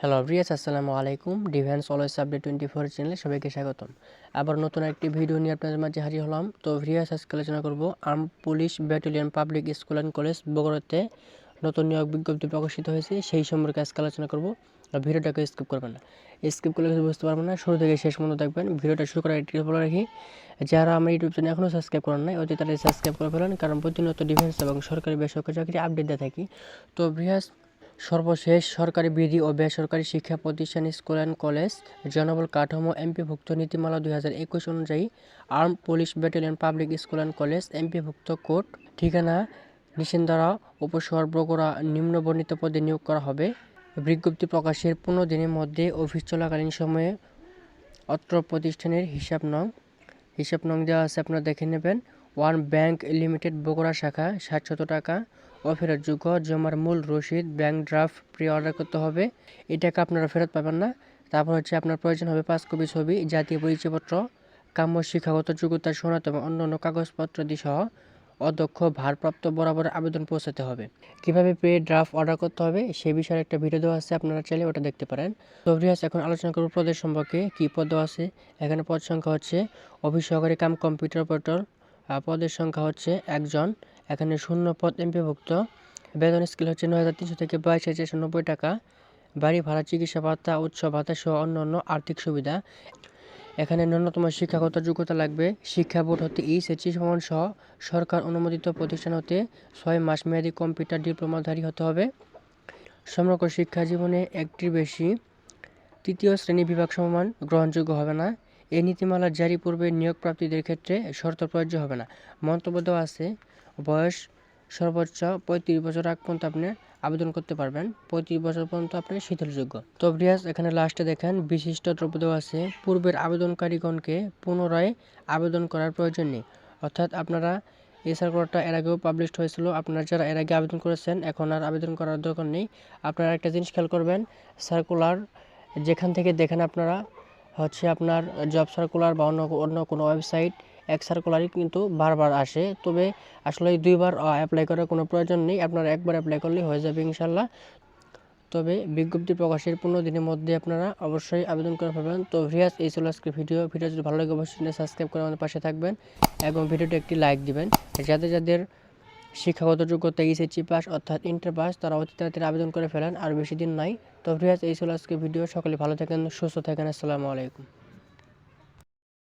Hello Riya's আসসালামু আলাইকুম। Defence always update twenty four চ্যানেলে সবাইকে স্বাগতম। আবার নতুন একটি ভিডিও নিয়ে আপনাদের মাঝে হাজির হলাম। তো রিয়াস আজকে আলোচনা করব arm police battalion public school and college বগুড়াতে নতুন নিয়োগ বিজ্ঞপ্তি প্রকাশিত হয়েছে। সেই সম্পর্কে আজকে আলোচনা করব। ভিডিওটাকে স্কিপ করবেন না। স্কিপ করলে কিছু বুঝতে পারবেন না। শুরু থেকে শেষ পর্যন্ত দেখবেন। ভিডিওটা শুরু করার একটি বলে রাখি, যারা আমার ইউটিউব চ্যানেল এখনও সাবস্ক্রাইব করেন নাই, অতি তাড়াতাড়ি সাবস্ক্রাইব করে ফেলেন। কারণ প্রতিনিয়ত ডিফেন্স এবং সরকারি বেসরকারি চাকরি আপডেট দিয়ে থাকি। তো রিয়াস সর্বশেষ সরকারি বিধি ও বেসরকারি শিক্ষা প্রতিষ্ঠান স্কুল অ্যান্ড কলেজ জনবল কাঠামো এমপিভুক্ত নীতিমালা দুই হাজার একুশ অনুযায়ী arm police battalion public school and college এমপিভুক্ত court ঠিকানা নিশিন্দারা উপশহর বগুড়া, নিম্নবর্ণিত পদে নিয়োগ করা হবে। বিজ্ঞপ্তি প্রকাশের পনেরো দিনের মধ্যে অফিস চলাকালীন সময়ে অত্র প্রতিষ্ঠানের হিসাব নং হিসাব নং দেওয়া আছে, আপনারা দেখে নেবেন। ওয়ান ব্যাংক লিমিটেড, বগুড়া শাখা সাতশত টাকা। অফেরতযোগ্য জমার মূল রসিদ ব্যাংক ড্রাফট প্রি অর্ডার করতে হবে। এই টাকা আপনারা ফেরত পাবেন না। তারপর হচ্ছে আপনার প্রয়োজন হবে পাঁচ কপি ছবি, জাতীয় পরিচয়পত্র, কাম্য শিক্ষাগত যোগ্যতার সনদ এবং অন্যান্য কাগজপত্র দিয়ে সহ অধ্যক্ষ ভারপ্রাপ্ত বরাবর আবেদন পৌঁছাতে হবে। কীভাবে পে ড্রাফট অর্ডার করতে হবে, সে বিষয়ে একটা ভিডিও দেওয়া আছে, আপনারা চাইলে ওটা দেখতে পারেন। তো এখন আলোচনা করব পদের সম্পর্কে। কী পদ দেওয়া আছে? এখানে পদ সংখ্যা হচ্ছে, অফিস সহকারী কাম কম্পিউটার অপারেটর পদের সংখ্যা হচ্ছে একজন। এখানে শূন্য পদ এমপিভুক্ত বেতন স্কেল হচ্ছে নয় হাজার তিনশো থেকে বাইশ হাজার নব্বই টাকা। বাড়ি ভাড়া, চিকিৎসা ভাতা, উৎসব ভাতা সহ অন্যান্য আর্থিক সুবিধা। এখানে ন্যূনতম শিক্ষাগত যোগ্যতা লাগবে। শিক্ষা বোর্ড হতে এইচএসসি সমান সহ সরকার অনুমোদিত প্রতিষ্ঠান হতে ছয় মাস মেয়াদী কম্পিউটার ডিপ্লোমাধারী হতে হবে। সমগ্র শিক্ষা জীবনে একটির বেশি। তৃতীয় শ্রেণি বিভাগ সমমান গ্রহণযোগ্য হবে না। এই নীতিমালা জারি পূর্বে নিয়োগ প্রাপ্তিদের ক্ষেত্রে শর্ত প্রযোজ্য হবে না। মন্তব্য দেওয়া আছে বয়স সর্বোচ্চ পঁয়ত্রিশ বছর আগ পর্যন্ত আপনি আবেদন করতে পারবেন। পঁয়ত্রিশ বছর পর্যন্ত আপনি শিথিলযোগ্য। তো ব্রিয়াস এখানে লাস্টে দেখেন, বিশিষ্ট দ্রব্য দেওয়া আছে। পূর্বের আবেদনকারীগণকে পুনরায় আবেদন করার প্রয়োজন নেই। অর্থাৎ আপনারা এই সার্কুলারটা এর আগেও পাবলিশড হয়েছিল। আপনারা যারা এর আগে আবেদন করেছেন, এখন আর আবেদন করার দরকার নেই। আপনারা একটা জিনিস খেয়াল করবেন সার্কুলার যেখান থেকে দেখেন আপনারা, হচ্ছে আপনার জব সার্কুলার বা অন্য অন্য কোনো ওয়েবসাইট এক সার্কুলারই কিন্তু বারবার আসে। তবে আসলে দুইবার অ্যাপ্লাই করার কোনো প্রয়োজন নেই। আপনারা একবার অ্যাপ্লাই করলেই হয়ে যাবে ইনশাল্লাহ তবে বিজ্ঞপ্তি প্রকাশের পনেরো দিনের মধ্যে আপনারা অবশ্যই আবেদন করে ফেলবেন। তো ভিয়াস এই ছিল আজকে ভিডিও। ভিডিও যদি ভালো লাগে, অবশ্যই সাবস্ক্রাইব করে আমাদের পাশে থাকবেন এবং ভিডিওটি একটি লাইক দিবেন। যাদের যাদের শিক্ষাগত যোগ্যতা এইচএসসি পাস অর্থাৎ ইন্টার পাস তারা অতি তাড়াতাড়ি আবেদন করে ফেলেন, আর বেশি দিন নাই। তো ভিয়াস এই ছিল আজকে ভিডিও। সকলে ভালো থাকেন, সুস্থ থাকেন। আসসালামু আলাইকুম।